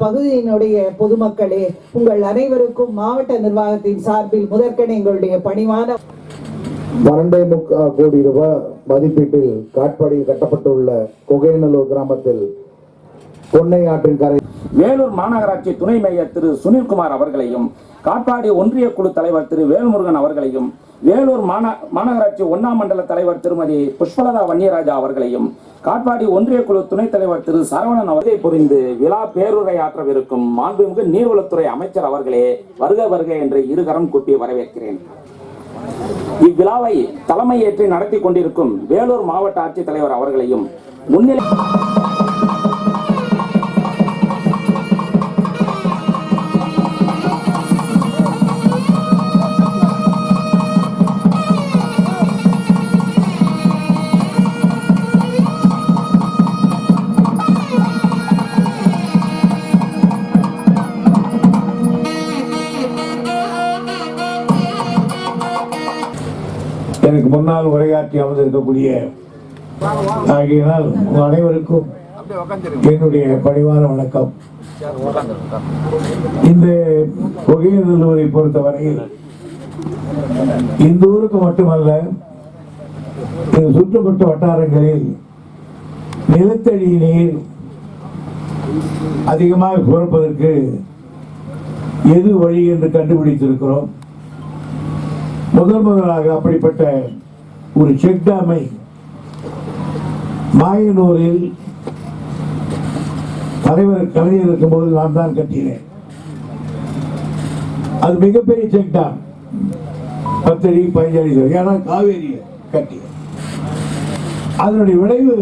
பகுதியினுடைய பொதுமக்களே உங்கள் அனைவருக்கும் மாவட்ட நிர்வாகத்தின் சார்பில் முதற்கன எங்களுடைய பணிவான பன்னெண்டே முக்கால் கோடி ரூபாய் மதிப்பீட்டில் காட்பாடியில் கட்டப்பட்டுள்ள கொகைநல்லூர் கிராமத்தில் பொன்னை ஆற்றின் கரை வேலூர் மாநகராட்சி துணை மேயர் திரு சுனில்குமார் அவர்களையும் காட்பாடி ஒன்றிய குழு தலைவர் திரு வேல்முருகன் அவர்களையும் வேலூர் மாந மாநகராட்சி ஒன்னாம் மண்டல தலைவர் திருமதி புஷ்பலதா வன்னியராஜா அவர்களையும் காட்பாடி ஒன்றிய குழு துணைத் தலைவர் திரு சரவணன் அவர்களை புரிந்து விழா பேருரை ஆற்றவிருக்கும் மாண்புமிகு நீர்வளத்துறை அமைச்சர் அவர்களே வருக வருக என்று இருகரம் கூட்டி வரவேற்கிறேன். இவ்விழாவை தலைமையேற்றி நடத்தி கொண்டிருக்கும் வேலூர் மாவட்ட ஆட்சித்தலைவர் அவர்களையும் முன்னிலை எனக்கு முன்னால் உரையாற்றி அமர்ந்திருக்கக்கூடிய ஆகியனால் உங்கள் அனைவருக்கும் என்னுடைய பணிவான வணக்கம். இந்த புகையிரலூரை பொறுத்தவரையில் இந்த ஊருக்கு மட்டுமல்ல இந்த சுற்றுப்பட்ட வட்டாரங்களில் நிலத்தடி நீர் அதிகமாக சுரப்பதற்கு எது வழி என்று கண்டுபிடித்திருக்கிறோம். முதல் முதலாக அப்படிப்பட்ட ஒரு செக் டேமை மாயனூரில் தலைவர் கலைஞர் இருக்கும்போது நான் தான் கட்டினேன். அது மிகப்பெரிய செக் டேம் பத்து அடி பதினஞ்சு அடி ஏன்னா காவேரியில் கட்டி அதனுடைய விளைவு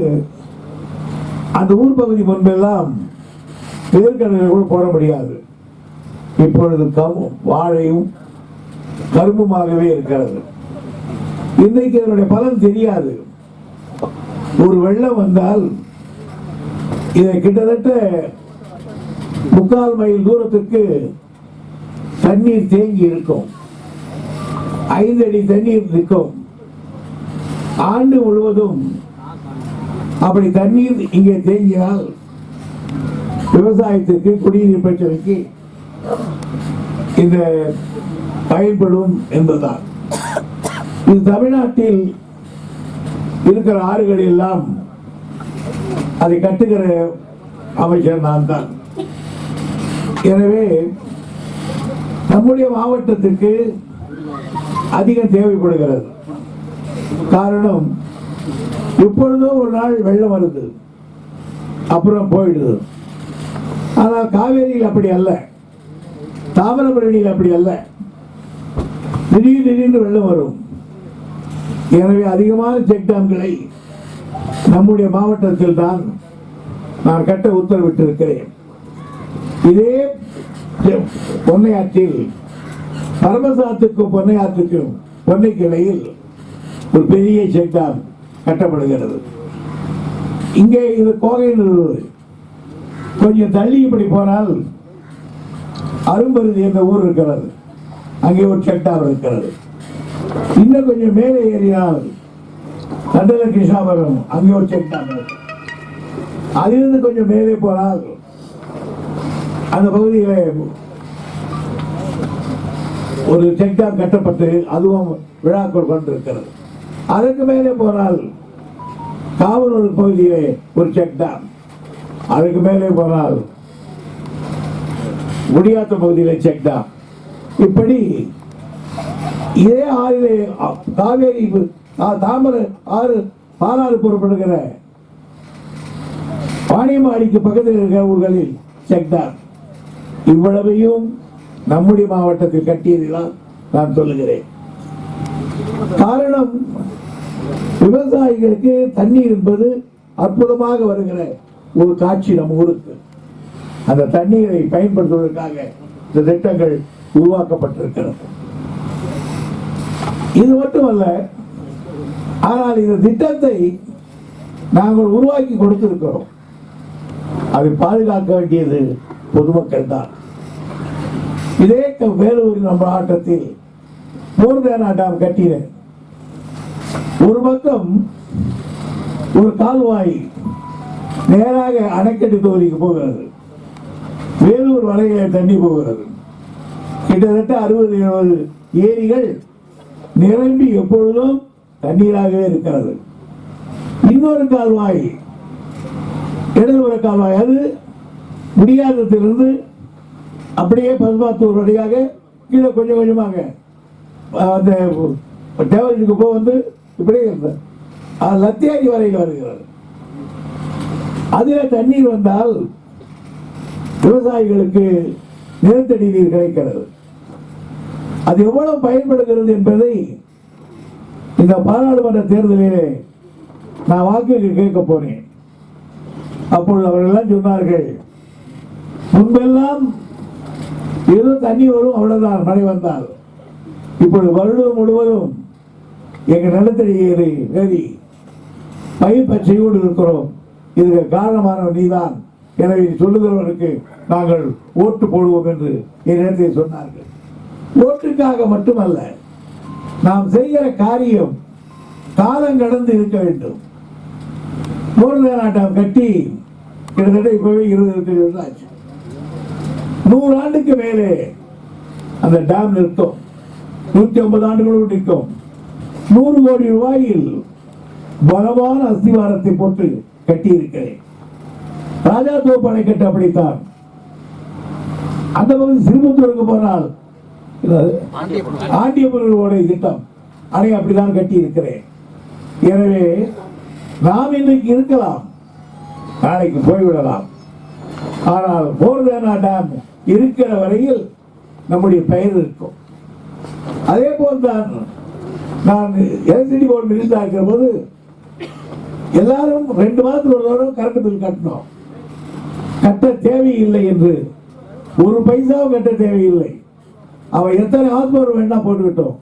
அந்த ஊர் பகுதி முன்பெல்லாம் எதிர்கடலில் கூட போட முடியாது. இப்பொழுது கம் வாழையும் கர்மமாகவே இருக்கிறது. இன்றைக்கு அதனுடைய பலன் தெரியாது. ஒரு வெள்ளம் வந்தால் இதை கிட்டத்தட்ட முக்கால் மைல் தூரத்துக்கு தண்ணீர் தேங்கி இருக்கும். ஐந்து அடி தண்ணீர் நிற்கும். ஆண்டு முழுவதும் அப்படி தண்ணீர் இங்கே தேங்கினால் விவசாயத்திற்கு குடிநீர் பிரச்சனைக்கு இந்த பயன்படும் என்பதுதான். இது தமிழ்நாட்டில் இருக்கிற ஆறுகள் எல்லாம் அதை கட்டுகிற அமைச்சர் நான் தான். எனவே நம்முடைய மாவட்டத்திற்கு அதிகம் தேவைப்படுகிறது. காரணம் எப்பொழுதோ ஒரு நாள் வெள்ளம் வருது. அப்புறம் போயிடுது. ஆனால் காவேரியில் அப்படி அல்ல. தாமிரபரணியில் அப்படி அல்ல. திடீர் திடீர்னு வெள்ளம் வரும். எனவே அதிகமான செக் டேம்களை நம்முடைய மாவட்டத்தில் தான் நான் கட்ட உத்தரவிட்டிருக்கிறேன். இதே பொன்னையாற்றில் பரமசாத்துக்கும் பொன்னையாற்றுக்கும் பொன்னை கிளையில் ஒரு பெரிய செக் டேம் கட்டப்படுகிறது. இங்கே இது கோகைநல்லூர் கொஞ்சம் தள்ளி இப்படி போனால் அரும்பருதி என்ற ஊர் இருக்கிறது. அங்கே ஒரு செட்டார் இருக்கிறது. இன்னும் கொஞ்சம் மேலே ஏறினால் கண்டல கிருஷ்ணாபுரம் அங்கே ஒரு செக் அதிலிருந்து கொஞ்சம் மேலே போனால் அந்த பகுதியில் ஒரு செக் கட்டப்பட்டு அதுவும் விழாக்கள் கொண்டிருக்கிறது. அதற்கு மேலே போனால் காவலூர் பகுதியிலே ஒரு செக் டேம் அதுக்கு மேலே போனால் முடியாத பகுதியிலே செக் டேம் இப்படி இதே ஆறிலே காவேரி தாமரை ஆறு பாலாறு புறப்படுகிற பாணியமாடிக்கு பக்கத்தில் இருக்கிற ஊர்களில் செக்டார். இவ்வளவையும் நம்முடைய மாவட்டத்தில் கட்டியதுதான் நான் சொல்லுகிறேன். காரணம் விவசாயிகளுக்கு தண்ணீர் என்பது அற்புதமாக வருகிற ஒரு காட்சி நம்ம ஊருக்கு. அந்த தண்ணீரை பயன்படுத்துவதற்காக இந்த திட்டங்கள் உருவாக்கப்பட்டிருக்கிறது. இது மட்டுமல்ல ஆனால் இந்த திட்டத்தை நாங்கள் உருவாக்கி கொடுத்திருக்கிறோம். அதை பாதுகாக்க வேண்டியது பொதுமக்கள் தான். இதே க- வேலூர் நம்ம ஆட்டத்தில் மூர்தேனா டேம் கட்டினேன். ஒரு பக்கம் ஒரு கால்வாய் நேராக அணைக்கட்டு தொகுதிக்கு போகிறது. வேலூர் வரைய தண்ணி போகிறது. கிட்டத்தட்ட அறுபது எழுபது ஏரிகள் நிரம்பி எப்பொழுதும் தண்ணீராகவே இருக்கிறது. இன்னொரு கால்வாய் இடதுபுற கால்வாய் அது முடியாதத்திலிருந்து அப்படியே பசுமாத்தூர் வழியாக கீழே கொஞ்சம் கொஞ்சமாக அந்த தேவருக்கு போக வந்து இப்படியே இருந்தது அது லத்தியாகி வரையில் வருகிறது. அதில் தண்ணீர் வந்தால் விவசாயிகளுக்கு நிலத்தடி நீர் கிடைக்கிறது. அது எவ்வளவு பயன்படுகிறது என்பதை இந்த பாராளுமன்ற தேர்தலிலே நான் வாக்குக்கு கேட்க போனேன் அப்பொழுது அவர்கள் எல்லாம் சொன்னார்கள் முன்பெல்லாம் ஏதோ தண்ணி வரும் அவ்வளவுதான் மழை வந்தால். இப்பொழுது வருடம் முழுவதும் எங்கள் நிலத்தடி நீரை வேதி பயிர் பச்சையோடு இருக்கிறோம். இதுக்கு காரணமானவர் நீதான். எனவே சொல்லுகிறவனுக்கு நாங்கள் ஓட்டு போடுவோம் என்று என் நேரத்தில் சொன்னார்கள். ஓட்டுக்காக மட்டுமல்ல நாம் செய்கிற காரியம் காலம் கடந்து இருக்க வேண்டும். நாட்டம் கட்டி கிட்டத்தட்ட இப்பவே இருபது வருஷம் ஆச்சு. நூறு ஆண்டுக்கு மேலே அந்த டேம் நிற்கும். நூத்தி ஐம்பது ஆண்டுகளும் நிற்கும். நூறு கோடி ரூபாயில் பலமான அஸ்திவாரத்தை போட்டு கட்டி இருக்கிறேன் ராஜா தோப்பு அணைக்கட்டு அப்படித்தான். அந்த பகுதி சிறுமுத்தூருக்கு போனால் ஆண்டியபுரம் ஓடை திட்டம். அணை அப்படிதான் கட்டி இருக்கிறேன் எனவே நாம் இன்றைக்கு இருக்கலாம். நாளைக்கு போய்விடலாம். ஆனால் போர்தேனா டேம் இருக்கிற வரையில் நம்முடைய பெயர் இருக்கும். அதே போல்தான் நான் எலக்ட்ரிசிட்டி போர்டு மினிஸ்டர் இருக்கிற போது எல்லாரும் ரெண்டு மாதத்துக்கு ஒரு தடவை கரண்ட் பில் கட்டணும். கட்ட தேவையில்லை என்று. ஒரு பைசாவும் கட்ட தேவையில்லை. அவன் எத்தனை ஆத்மர் வேண்டாம் போட்டுக்கிட்டோம்.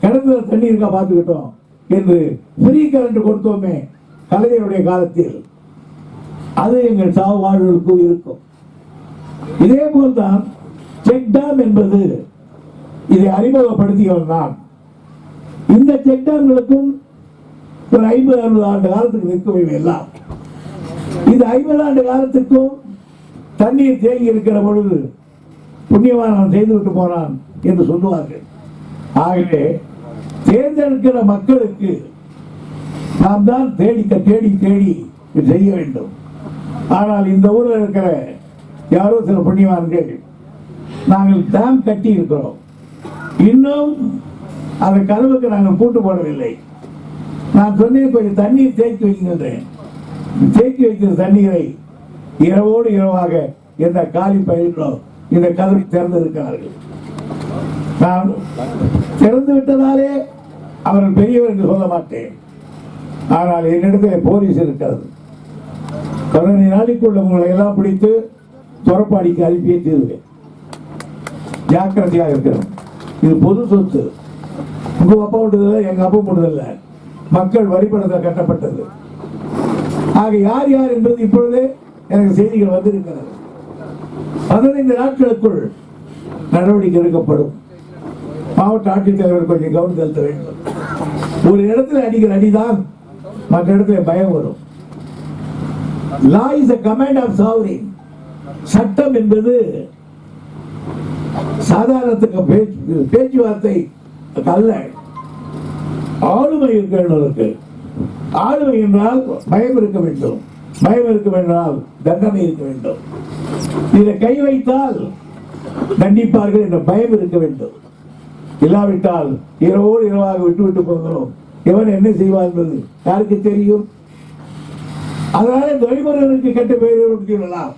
கிணத்துல தண்ணி இருக்கா பார்த்துக்கிட்டோம் என்று ஃப்ரீ கரண்ட் கொடுத்தோமே கலைஞருடைய காலத்தில். அது எங்கள் சாவு வாழ்வுக்கும் இருக்கும். இதே போல்தான் செக் டேம் என்பது இதை அறிமுகப்படுத்தியவன் நான். இந்த செக் டேம்களுக்கும் ஒரு ஐம்பது அறுபது ஆண்டு காலத்துக்கு நிற்கும் இவையெல்லாம் இந்த ஐம்பது ஆண்டு காலத்துக்கும் தண்ணீர் தேங்கி இருக்கிற பொழுது புண்ணியவான் செய்து விட்டு போனான் என்று சொல்லுவார்கள். ஆகவே தேர்ந்தெடுக்கிற மக்களுக்கு நாம் தான் தேடி தேடி தேடி செய்ய வேண்டும். ஆனால் இந்த ஊரில் இருக்கிற யாரோ சில புண்ணியவான்கள் நாங்கள் டேம் கட்டி இருக்கிறோம். இன்னும் அந்த கதவுக்கு நாங்கள் பூட்டு போடவில்லை. நான் சொன்னேன் கொஞ்சம் தண்ணீர் தேக்கி வைக்கின்றேன் தேக்கி வைக்கிற தண்ணீரை இரவோடு இரவாக எந்த காலி பயிர்களோ இந்த கதவை திறந்திருக்கிறார்கள். நான் திறந்து விட்டதாலே அவர்கள் பெரியவர் என்று சொல்ல மாட்டேன். ஆனால் என்னிடத்தில் போலீஸ் இருக்கிறது. பதினைந்து நாளைக்குள்ள உங்களை எல்லாம் பிடித்து துறப்பாடிக்கு அனுப்பியே தீர்வேன். ஜாக்கிரதையாக இருக்கிறோம். இது பொது சொத்து. உங்கள் அப்பா விட்டதில்லை எங்கள் அப்பா விட்டதில்லை. மக்கள் வரிப்பணத்தில் கட்டப்பட்டது. ஆக யார் யார் என்பது இப்பொழுதே எனக்கு செய்திகள் வந்திருக்கிறது. பதினைந்து நாட்களுக்குள் நடவடிக்கை எடுக்கப்படும். மாவட்ட ஆட்சித்தலைவர் கொஞ்சம் கவனம் செலுத்த வேண்டும். ஒரு இடத்துல அடிக்கிற அடிதான் மற்ற இடத்துல பயம் வரும். Law is a command of sovereign சட்டம் என்பது சாதாரணத்துக்கு பேச்சு பேச்சுவார்த்தை அல்ல. ஆளுமை இருக்கிறவர்களுக்கு ஆளுமை என்றால் பயம் இருக்க வேண்டும். பயம் இருக்க வேண்டால் தண்டனை இருக்க வேண்டும். இதை கை வைத்தால் தண்டிப்பார்கள் என்ற பயம் இருக்க வேண்டும். இல்லாவிட்டால் இரவோடு இரவாக விட்டு விட்டு போகிறோம் எவன் என்ன செய்வார் என்பது யாருக்கு தெரியும்? அதனால துரைமுருகனுக்கு கெட்ட பெயர் சொல்லலாம்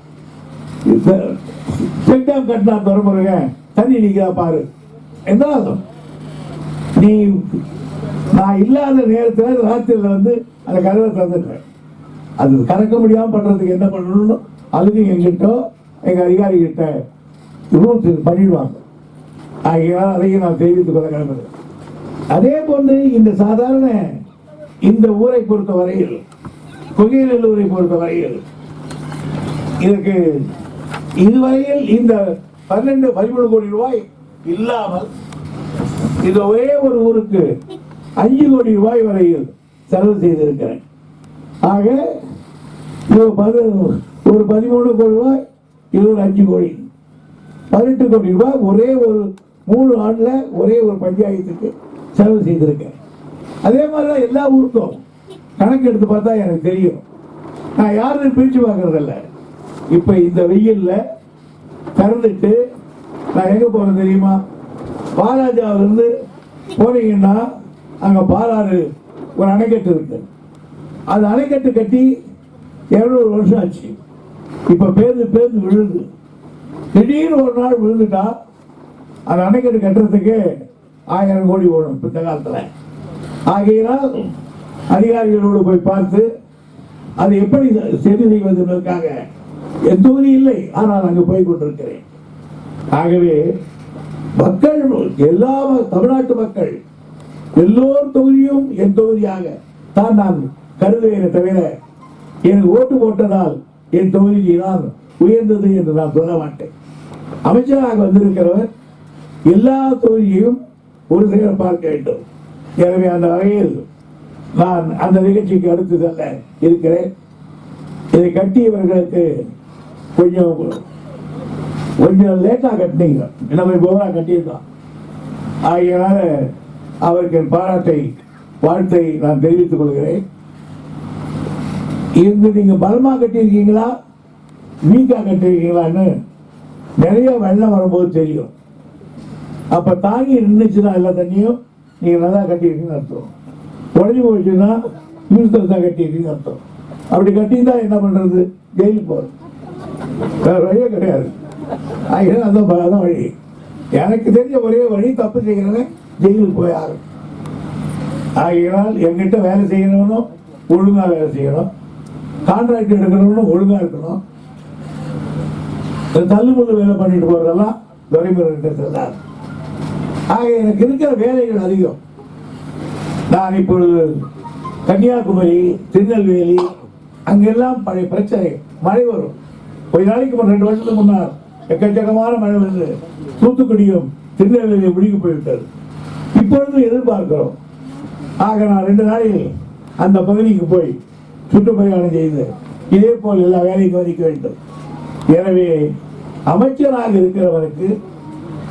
செக்டாம் கட்டினா துரைமுருகன் தண்ணி நிற்கிறா பாரு. என்ன அர்த்தம்? நீ நான் இல்லாத நேரத்தில் ராத்திரியில் வந்து அந்த கதவை திறந்துட்டேன் அது கறக்க முடியாமல் பண்றதுக்கு என்ன பண்ணணும்னு அதுக்கு எங்கிட்டோ எங்கள் அதிகாரிகிட்ட ரூல்ஸ் பண்ணிடுவாங்க. ஆகையால் அதையும் நான் தெரிவித்துக் கொள்ள கிளம்புது அதே போன்று இந்த சாதாரண இந்த ஊரை பொறுத்த வரையில் கொகைநல்லூரை பொறுத்த வரையில் இதற்கு இதுவரையில் இந்த பன்னெண்டு பதிமூணு கோடி ரூபாய் இல்லாமல் இந்த ஒரே ஒரு ஊருக்கு அஞ்சு கோடி ரூபாய் வரையில் செலவு செய்திருக்கிறேன். ஆக ஒரு பதிமூணு கோடி ரூபாய் இருபது அஞ்சு கோடி. பதினெட்டு கோடி ரூபாய் ஒரே ஒரு மூணு ஆண்டில் ஒரே ஒரு பஞ்சாயத்துக்கு செலவு செய்திருக்கேன். அதே மாதிரி தான் எல்லா ஊருக்கும் கணக்கு எடுத்து பார்த்தா எனக்கு தெரியும். நான் யாரும் பிரித்து பார்க்கறதில்ல. இப்போ இந்த வெயில்ல திறந்துட்டு நான் எங்கே போகிறேன் தெரியுமா? பாலாஜாவிலேருந்து போனீங்கன்னா அங்கே பாலாறு ஒரு அணைக்கட்டு இருக்கு. அது அணைக்கட்டு கட்டி இரநூறு வருஷம் ஆச்சு. இப்ப பேருந்து பேருந்து விழுது. திடீர்னு ஒரு நாள் விழுந்துட்டா அந்த அணைக்கட்டு கட்டுறதுக்கு ஆயிரம் கோடி ஓடும் இந்த காலத்துல. ஆகையினால் அதிகாரிகளோடு போய் பார்த்து அது எப்படி சரி செய்வது என்பதற்காக என் இல்லை ஆனால் அங்கு போய் கொண்டிருக்கிறேன். ஆகவே மக்கள் எல்லா தமிழ்நாட்டு மக்கள் எல்லோர் தொகுதியும் என் தொகுதியாக தான் நான் கருதுவேனே தவிர எனக்கு ஓட்டு போட்டதால் என் தொகுதிக்கு தான் உயர்ந்தது என்று நான் சொல்ல மாட்டேன். அமைச்சராக வந்திருக்கிறவர் எல்லா தொகுதியையும் ஒரு சேர பார்க்க வேண்டும். எனவே அந்த வகையில் நான் அந்த நிகழ்ச்சிக்கு அடுத்து செல்ல இருக்கிறேன். இதை கட்டியவர்களுக்கு கொஞ்சம் கொஞ்சம் லேட்டாக கட்டினீங்க. நம்ம போராக கட்டியிருக்கோம் ஆகியனால அவருக்கு என் பாராட்டை வாழ்த்தை நான் தெரிவித்துக் கொள்கிறேன். இருந்து நீங்கள் பலமாக கட்டியிருக்கீங்களா? வீக்காக கட்டியிருக்கீங்களான்னு நிறைய வெள்ளம் வரும்போது தெரியும். அப்ப தாங்கி நின்றுச்சுன்னா எல்லா தண்ணியும் நீங்க நல்லா கட்டியிருக்கீங்கன்னு அர்த்தம். உடஞ்சி போச்சுன்னா யூனிசல் தான் கட்டியிருக்கீங்கன்னு அர்த்தம். அப்படி கட்டியிருந்தா என்ன பண்றது? ஜெயிலுக்கு போகிறது வேற வழியே கிடையாது. ஆகிய அந்த அதான் வழி. எனக்கு தெரிஞ்ச ஒரே வழி தப்பு செய்கிறவன் ஜெயிலுக்கு போய் ஆகும் ஆகினால் என்கிட்ட வேலை செய்யறவனும் ஒழுங்கா வேலை செய்யணும். கான்ட்ராக்ட் எடுக்கணும்னு ஒழுங்காக இருக்கணும். இந்த தள்ளுமுள்ளு வேலை பண்ணிட்டு போறதெல்லாம் துறைமுறை தான் ஆக எனக்கு இருக்கிற வேலைகள் அதிகம். நான் இப்பொழுது கன்னியாகுமரி திருநெல்வேலி அங்கெல்லாம் பழைய பிரச்சனை மழை வரும். கொஞ்ச நாளைக்கு முன்ன ரெண்டு வருஷத்துக்கு முன்னால் எக்கச்சக்கமான மழை வந்து தூத்துக்குடியும் திருநெல்வேலியும் முடிக்க போய்விட்டது. இப்பொழுதும் எதிர்பார்க்கிறோம். ஆக நான் ரெண்டு நாளில் அந்த பகுதிக்கு போய் சுற்றுப்பயணம் செய்து இதே போல் எல்லா வேலையும் கவனிக்க வேண்டும் எனவே அமைச்சராக இருக்கிறவருக்கு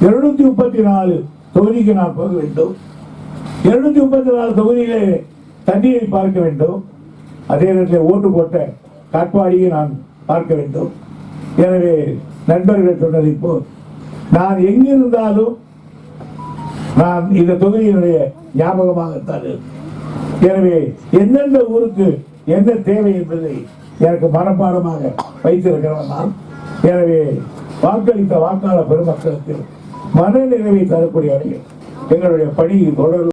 இருநூத்தி முப்பத்தி நாலு தொகுதிக்கு நான் போக வேண்டும். இருநூத்தி முப்பத்தி நாலு தொகுதியிலே தண்ணீரை பார்க்க வேண்டும். அதே நேரத்தில் ஓட்டு போட்ட காட்பாடியை நான் பார்க்க வேண்டும். எனவே நண்பர்கள் சொன்னதை போல் நான் எங்கிருந்தாலும் நான் இந்த தொகுதியினுடைய ஞாபகமாகத்தான் எனவே எந்தெந்த ஊருக்கு என்ன தேவை என்பதை எனக்கு மனப்பாடமாக வைத்திருக்கிறவன். நான் எனவே வாக்களித்த வாக்காளர் பெருமக்களுக்கு மன நிறைவை தரக்கூடிய வகையில் எங்களுடைய பணி தொடரும்.